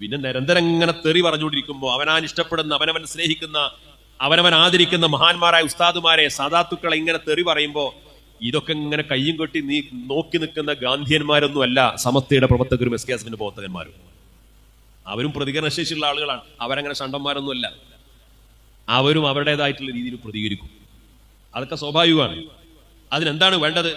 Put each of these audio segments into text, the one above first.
പിന്നെ നിരന്തരം ഇങ്ങനെ തെറി പറഞ്ഞുകൊണ്ടിരിക്കുമ്പോൾ അവനാൻ ഇഷ്ടപ്പെടുന്ന അവനവൻ സ്നേഹിക്കുന്ന അവനവൻ ആദരിക്കുന്ന മഹാന്മാരായ ഉസ്താദുമാരെ സാധാത്തുക്കളെ ഇങ്ങനെ തെറി പറയുമ്പോൾ ഇതൊക്കെ ഇങ്ങനെ കയ്യും കെട്ടി നീ നോക്കി നിൽക്കുന്ന ഗാന്ധിയന്മാരൊന്നും അല്ല സമസ്തയുടെ പ്രവർത്തകരും എസ് കെ എസിന്റെ പ്രവർത്തകന്മാരും. അവരും പ്രതികരണശേഷിയുള്ള ആളുകളാണ്. അവരങ്ങനെ ഷണ്ടന്മാരൊന്നുമല്ല അവരും അവരുടേതായിട്ടുള്ള രീതിയിൽ പ്രതികരിക്കും. അതൊക്കെ സ്വാഭാവികമാണ്. അതിനെന്താണ് വേണ്ടത്?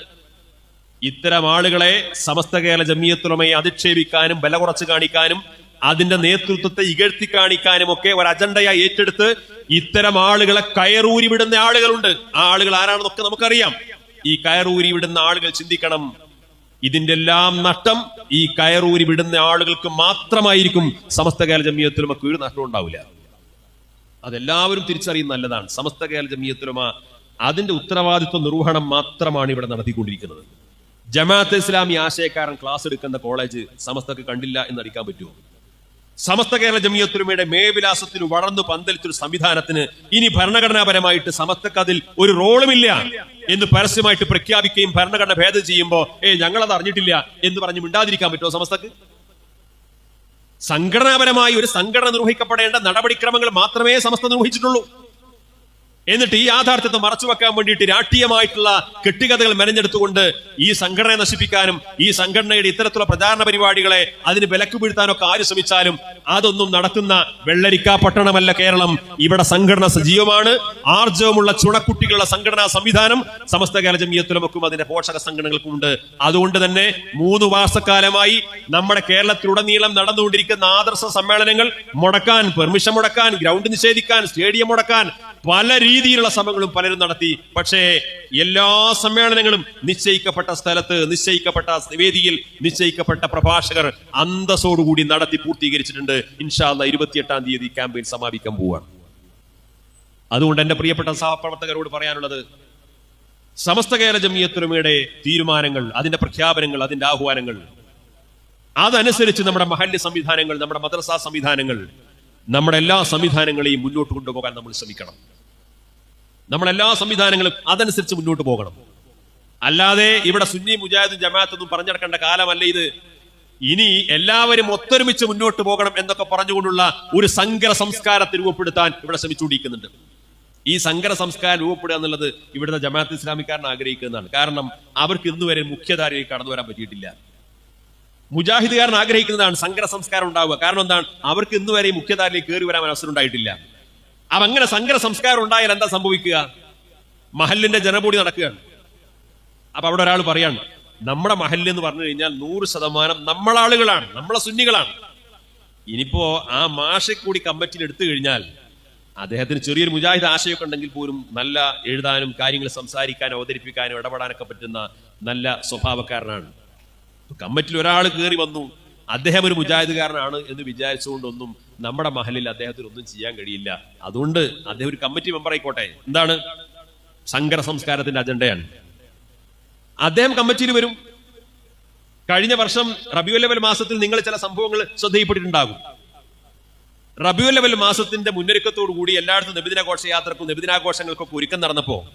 ഇത്തരം ആളുകളെ സമസ്ത കേരള ജമ്മിയത്തുറമയെ അധിക്ഷേപിക്കാനും ബല കുറച്ച് കാണിക്കാനും അതിന്റെ നേതൃത്വത്തെ ഇകഴ്ത്തി കാണിക്കാനും ഒക്കെ ഒരു അജണ്ടയായി ഏറ്റെടുത്ത് ഇത്തരം ആളുകളെ കയറൂരി വിടുന്ന ആളുകളുണ്ട്. ആ ആളുകൾ ആരാണെന്നൊക്കെ നമുക്കറിയാം. ഈ കയറൂരി വിടുന്ന ആളുകൾ ചിന്തിക്കണം. ഇതിന്റെ എല്ലാം നഷ്ടം ഈ കയറൂരി വിടുന്ന ആളുകൾക്ക് മാത്രമായിരിക്കും. സമസ്ത കേരള ജമിയത്തുലമക്ക് ഒരു നഷ്ടം ഉണ്ടാവില്ല. അതെല്ലാവരും തിരിച്ചറിയുന്ന നല്ലതാണ്. സമസ്ത കേരള ജമിയത്തുലമ അതിന്റെ ഉത്തരവാദിത്വ നിർവഹണം മാത്രമാണ് ഇവിടെ നടത്തിക്കൊണ്ടിരിക്കുന്നത്. ജമാഅത്ത് ഇസ്ലാമി ആശയക്കാരൻ ക്ലാസ് എടുക്കുന്ന കോളേജ് സമസ്തക്ക് കണ്ടില്ല എന്ന് അറിയിക്കാൻ പറ്റുമോ? സമസ്ത കേരള ജമിയത്തുലമയുടെ മേവിലാസത്തിന് വളർന്നു പന്തലിച്ചൊരു സംവിധാനത്തിന് ഇനി ഭരണഘടനാപരമായിട്ട് സമസ്തക്ക് അതിൽ ഒരു റോളുമില്ല എന്ന് പരസ്യമായിട്ട് പ്രഖ്യാപിക്കുകയും ഭരണഘടന ഭേദം ചെയ്യുമ്പോൾ ഏ ഞങ്ങളത് അറിഞ്ഞിട്ടില്ല എന്ന് പറഞ്ഞ് മിണ്ടാതിരിക്കാൻ പറ്റുമോ സമസ്തക്ക്? സംഘടനാപരമായി ഒരു സംഘടന നിർവഹിക്കപ്പെടേണ്ട നടപടിക്രമങ്ങൾ മാത്രമേ സമസ്ത നിർവഹിച്ചിട്ടുള്ളൂ. എന്നിട്ട് ഈ യാഥാർത്ഥ്യത്തെ മറച്ചു വെക്കാൻ വേണ്ടിയിട്ട് രാഷ്ട്രീയമായിട്ടുള്ള കെട്ടുകഥകൾ മെനഞ്ഞെടുത്തുകൊണ്ട് ഈ സംഘടനയെ നശിപ്പിക്കാനും ഈ സംഘടനയുടെ ഇത്തരത്തിലുള്ള പ്രചാരണ പരിപാടികളെ അതിന് വിലക്ക് വീഴ്ത്താനൊക്കെ ആര് ശ്രമിച്ചാലും അതൊന്നും നടത്തുന്ന വെള്ളരിക്ക പട്ടണമല്ല കേരളം. ഇവിടെ സംഘടന സജീവമാണ്. ആർജവമുള്ള ചുണക്കുട്ടികളുടെ സംഘടനാ സംവിധാനം സമസ്ത കേരള ജമിയത്തുലമക്കും അതിന്റെ പോഷക സംഘടനകൾക്കും ഉണ്ട് അതുകൊണ്ട് തന്നെ മൂന്ന് മാസക്കാലമായി നമ്മുടെ കേരളത്തിലുടനീളം നടന്നുകൊണ്ടിരിക്കുന്ന ആദർശ സമ്മേളനങ്ങൾ മുടക്കാൻ പെർമിഷൻ മുടക്കാൻ ഗ്രൗണ്ട് നിഷേധിക്കാൻ സ്റ്റേഡിയം മുടക്കാൻ പല രീതിയിലുള്ള ശ്രമങ്ങളും പലരും നടത്തി. പക്ഷേ എല്ലാ സമ്മേളനങ്ങളും നിശ്ചയിക്കപ്പെട്ട സ്ഥലത്ത് നിശ്ചയിക്കപ്പെട്ട വേദിയിൽ നിശ്ചയിക്കപ്പെട്ട പ്രഭാഷകർ അന്തസ്സോടുകൂടി നടത്തി പൂർത്തീകരിച്ചിട്ടുണ്ട്. ഇൻഷാല്ല ഇരുപത്തിയെട്ടാം തീയതി ക്യാമ്പയിൻ സമാപിക്കാൻ പോവുകയാണ് അതുകൊണ്ട് എന്റെ പ്രിയപ്പെട്ട സഹപ്രവർത്തകരോട് പറയാനുള്ളത് സമസ്ത കേരള ജമിയത്തുരമയുടെ തീരുമാനങ്ങൾ അതിന്റെ പ്രഖ്യാപനങ്ങൾ അതിന്റെ ആഹ്വാനങ്ങൾ അതനുസരിച്ച് നമ്മുടെ മഹല്യ സംവിധാനങ്ങൾ നമ്മുടെ മദ്രസാ സംവിധാനങ്ങൾ നമ്മുടെ എല്ലാ സംവിധാനങ്ങളെയും മുന്നോട്ട് കൊണ്ടുപോകാൻ നമ്മൾ ശ്രമിക്കണം. നമ്മളെല്ലാ സംവിധാനങ്ങളും അതനുസരിച്ച് മുന്നോട്ട് പോകണം. അല്ലാതെ ഇവിടെ സുന്നി മുജാഹിദും ജമാഅത്തൊന്നും പറഞ്ഞെടുക്കേണ്ട കാലമല്ല ഇത്. ഇനി എല്ലാവരും ഒത്തൊരുമിച്ച് മുന്നോട്ട് പോകണം എന്നൊക്കെ പറഞ്ഞുകൊണ്ടുള്ള ഒരു സങ്കര സംസ്കാരത്തെ രൂപപ്പെടുത്താൻ ഇവിടെ ശ്രമിച്ചുകൊണ്ടിരിക്കുന്നുണ്ട്. ഈ സങ്കര സംസ്കാരം രൂപപ്പെടുക എന്നുള്ളത് ഇവിടുത്തെ ജമാഅത്ത് ഇസ്ലാമിക്കാരൻ ആഗ്രഹിക്കുന്നതാണ്. കാരണം അവർക്ക് ഇന്നുവരെ മുഖ്യധാരയിൽ കടന്നു വരാൻ പറ്റിയിട്ടില്ല. മുജാഹിദുകാരൻ ആഗ്രഹിക്കുന്നതാണ് സങ്കര സംസ്കാരം ഉണ്ടാവുക. കാരണം എന്താണ്? അവർക്ക് ഇന്നുവരെ വരെ മുഖ്യധാരയിലേക്ക് കയറി വരാൻ അവസരം ഉണ്ടായിട്ടില്ല. അപ്പൊ അങ്ങനെ സങ്കര സംസ്കാരം ഉണ്ടായാൽ എന്താ സംഭവിക്കുക? മഹലിന്റെ ജനപൂടി നടക്കുകയാണ്. അപ്പൊ അവിടെ ഒരാൾ പറയാണ് നമ്മുടെ മഹല്ല് എന്ന് പറഞ്ഞു കഴിഞ്ഞാൽ നൂറ് ശതമാനം നമ്മളാളുകളാണ് നമ്മളെ സുന്നികളാണ്. ഇനിയിപ്പോ ആ മാഷെ കൂടി കമ്മിറ്റിയിൽ എടുത്തു കഴിഞ്ഞാൽ അദ്ദേഹത്തിന് ചെറിയൊരു മുജാഹിദ് ആശയമൊക്കെ ഉണ്ടെങ്കിൽ പോലും നല്ല എഴുതാനും കാര്യങ്ങൾ സംസാരിക്കാനും അവതരിപ്പിക്കാനും ഇടപെടാനൊക്കെ പറ്റുന്ന നല്ല സ്വഭാവക്കാരനാണ്. കമ്മിറ്റിയിൽ ഒരാൾ കയറി വന്നു അദ്ദേഹം ഒരു മുജാഹിദുകാരനാണ് എന്ന് വിചാരിച്ചുകൊണ്ടൊന്നും നമ്മുടെ മഹലിൽ അദ്ദേഹത്തിന് ഒന്നും ചെയ്യാൻ കഴിയില്ല. അതുകൊണ്ട് അദ്ദേഹം ഒരു കമ്മിറ്റി മെമ്പർ ആയിക്കോട്ടെ. എന്താണ്? സങ്കര സംസ്കാരത്തിന്റെ അജണ്ടയാണ് അദ്ദേഹം കമ്മിറ്റിയിൽ വരും. കഴിഞ്ഞ വർഷം റബിയുൽ ലെവൽ മാസത്തിൽ നിങ്ങൾ ചില സംഭവങ്ങൾ ശ്രദ്ധയിൽപ്പെട്ടിട്ടുണ്ടാകും. റബിയുൽ ലെവൽ മാസത്തിന്റെ മുന്നൊരുക്കത്തോടു കൂടി എല്ലായിടത്തും നബിദിന ഘോഷയാത്രക്കും നബിദിനാഘോഷങ്ങൾക്കൊക്കെ ഒരുക്കം നടന്നപ്പോ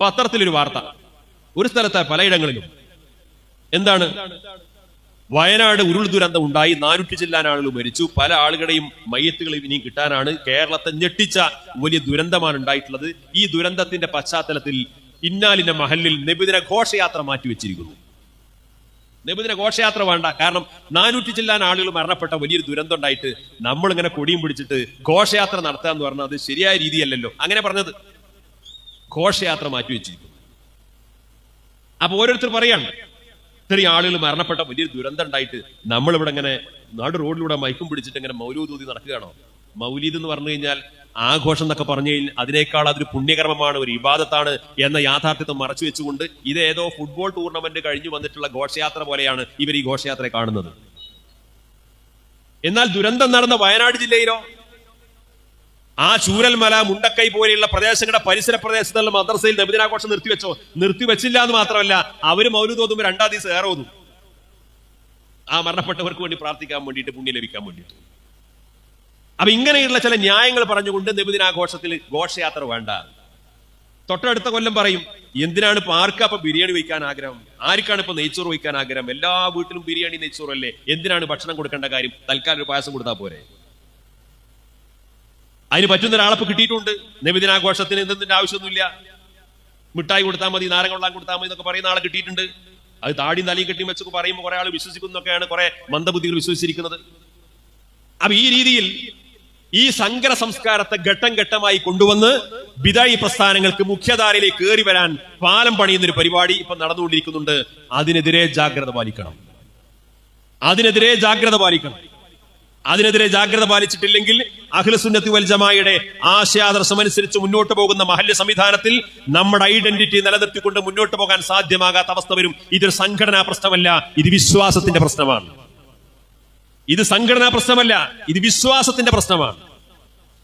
പത്രത്തിലൊരു വാർത്ത. ഒരു സ്ഥലത്ത് പലയിടങ്ങളിലും. എന്താണ്? വയനാട് ഉരുൾ ദുരന്തം ഉണ്ടായി. നാനൂറ്റി ചില്ലാൻ ആളുകൾ മരിച്ചു. പല ആളുകളെയും മയ്യത്തുകൾ ഇനിയും കിട്ടാനാണ് കേരളത്തെ ഞെട്ടിച്ച വലിയ ദുരന്തമാണ് ഉണ്ടായിട്ടുള്ളത്. ഈ ദുരന്തത്തിന്റെ പശ്ചാത്തലത്തിൽ ഇന്നാലിന്റെ മഹലിൽ നബിദിന ഘോഷയാത്ര മാറ്റിവെച്ചിരിക്കുന്നു. നബിദിന ഘോഷയാത്ര വേണ്ട. കാരണം നാനൂറ്റി ചില്ലാൻ ആളുകൾ മരണപ്പെട്ട വലിയൊരു ദുരന്തം ഉണ്ടായിട്ട് നമ്മൾ ഇങ്ങനെ കൊടിയും പിടിച്ചിട്ട് ഘോഷയാത്ര നടത്തുക എന്ന് പറഞ്ഞാൽ അത് ശരിയായ രീതിയല്ലല്ലോ. അങ്ങനെ പറഞ്ഞത് ഘോഷയാത്ര മാറ്റിവെച്ചിരിക്കുന്നു. അപ്പൊ ഓരോരുത്തർ പറയാണ് ഇത്രയും ആളുകൾ മരണപ്പെട്ട വലിയൊരു ദുരന്തം ഉണ്ടായിട്ട് നമ്മളിവിടെ ഇങ്ങനെ നാട് റോഡിലൂടെ മൈക്കും പിടിച്ചിട്ട് ഇങ്ങനെ മൗലൂദൂതി നടക്കുകയാണോ? മൗലീദ് എന്ന് പറഞ്ഞു കഴിഞ്ഞാൽ ആഘോഷം എന്നൊക്കെ പറഞ്ഞു കഴിഞ്ഞാൽ അതിനേക്കാൾ അതൊരു പുണ്യകർമ്മമാണ് ഒരു ഇബാദത്താണ് എന്ന യാഥാർത്ഥ്യത്തെ മറച്ചു വെച്ചുകൊണ്ട് ഇത് ഏതോ ഫുട്ബോൾ ടൂർണമെന്റ് കഴിഞ്ഞു വന്നിട്ടുള്ള ഘോഷയാത്ര പോലെയാണ് ഇവർ ഈ ഘോഷയാത്രയെ കാണുന്നത്. എന്നാൽ ദുരന്തം നടന്ന വയനാട് ജില്ലയിലോ ആ ചൂരൽമല മുണ്ടക്കൈ പോലെയുള്ള പ്രദേശങ്ങളുടെ പരിസര പ്രദേശത്തുള്ള മദ്രസയിൽ നബിദിനാഘോഷം നിർത്തിവെച്ചോ? നിർത്തിവെച്ചില്ല എന്ന് മാത്രമല്ല അവർ ഓതുമ്പോൾ രണ്ടാം ദിവസം ഏറെ ഓതും. ആ മരണപ്പെട്ടവർക്ക് വേണ്ടി പ്രാർത്ഥിക്കാൻ വേണ്ടിയിട്ട് പുണ്യം ലഭിക്കാൻ വേണ്ടിയിട്ട്. അപ്പൊ ഇങ്ങനെയുള്ള ചില ന്യായങ്ങൾ പറഞ്ഞുകൊണ്ട് നബിദിനാഘോഷത്തിൽ ഘോഷയാത്ര വേണ്ട. തൊട്ടടുത്ത കൊല്ലം പറയും എന്തിനാണ് ഇപ്പൊ ആർക്കാ ബിരിയാണി വയ്ക്കാൻ ആഗ്രഹം? ആർക്കാണ് ഇപ്പൊ നെയ്ച്ചോറ് വയ്ക്കാൻ ആഗ്രഹം? എല്ലാ വീട്ടിലും ബിരിയാണി നെയ്ച്ചോറല്ലേ? എന്തിനാണ് ഭക്ഷണം കൊടുക്കേണ്ട കാര്യം? തൽക്കാലം ഒരു പായസം കൊടുത്താൽ പോരെ? അതിന് പറ്റുന്ന ഒരാളപ്പ് കിട്ടിയിട്ടുണ്ട്. നബിദിനാഘോഷത്തിന് എന്തിന്റെ ആവശ്യമൊന്നുമില്ല. മിഠായി കൊടുത്താൽ മതി നാരങ്ങ വെള്ളം കൊടുത്താൽ മതി എന്നൊക്കെ പറയുന്ന ആളെ കിട്ടിയിട്ടുണ്ട്. അത് താടി തലയും കെട്ടി വെച്ചൊക്കെ പറയുമ്പോൾ കുറെ ആൾ വിശ്വസിക്കുന്നൊക്കെയാണ് കുറെ മന്ദബുദ്ധികൾ വിശ്വസിച്ചിരിക്കുന്നത്. അപ്പൊ ഈ രീതിയിൽ ഈ സങ്കര സംസ്കാരത്തെ ഘട്ടം ഘട്ടമായി കൊണ്ടുവന്ന് ബിദായി പ്രസ്ഥാനങ്ങൾക്ക് മുഖ്യധാരയിലേക്ക് കയറി വരാൻ പാലം പണിയുന്ന ഒരു പരിപാടി ഇപ്പൊ നടന്നുകൊണ്ടിരിക്കുന്നുണ്ട്. അതിനെതിരെ ജാഗ്രത പാലിക്കണം. അതിനെതിരെ ജാഗ്രത പാലിക്കണം. അതിനെതിരെ ജാഗ്രത പാലിച്ചിട്ടില്ലെങ്കിൽ അഖിലസുന്നത്തി വൽ ജമായുടെ ആശയാദർശം അനുസരിച്ച് മുന്നോട്ട് പോകുന്ന മഹല്യ സംവിധാനത്തിൽ നമ്മുടെ ഐഡന്റിറ്റി നിലനിർത്തിക്കൊണ്ട് മുന്നോട്ട് പോകാൻ സാധ്യമാകാത്ത അവസ്ഥ വരും. ഇതൊരു സംഘടനാ പ്രശ്നമല്ല ഇത് വിശ്വാസത്തിന്റെ പ്രശ്നമാണ്. ഇത് സംഘടനാ പ്രശ്നമല്ല ഇത് വിശ്വാസത്തിന്റെ പ്രശ്നമാണ്.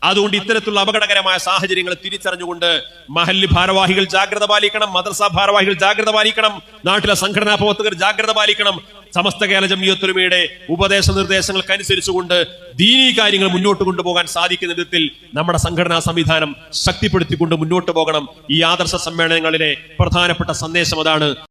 അതുകൊണ്ട് ഇത്തരത്തിലുള്ള അപകടകരമായ സാഹചര്യങ്ങൾ തിരിച്ചറിഞ്ഞുകൊണ്ട് മഹല്ല് ഭാരവാഹികൾ ജാഗ്രത പാലിക്കണം മദ്രസ ഭാരവാഹികൾ ജാഗ്രത പാലിക്കണം നാട്ടിലെ സംഘടനാ പ്രവർത്തകർ ജാഗ്രത പാലിക്കണം സമസ്ത കേരള ജമിയത്തൊരുമയുടെ ഉപദേശ നിർദ്ദേശങ്ങൾക്കനുസരിച്ചുകൊണ്ട് ദീനീ കാര്യങ്ങൾ മുന്നോട്ട് കൊണ്ടുപോകാൻ സാധിക്കുന്ന വിധത്തിൽ നമ്മുടെ സംഘടനാ സംവിധാനം ശക്തിപ്പെടുത്തിക്കൊണ്ട് മുന്നോട്ട് പോകണം. ഈ ആദർശ സമ്മേളനങ്ങളിലെ പ്രധാനപ്പെട്ട സന്ദേശം അതാണ്.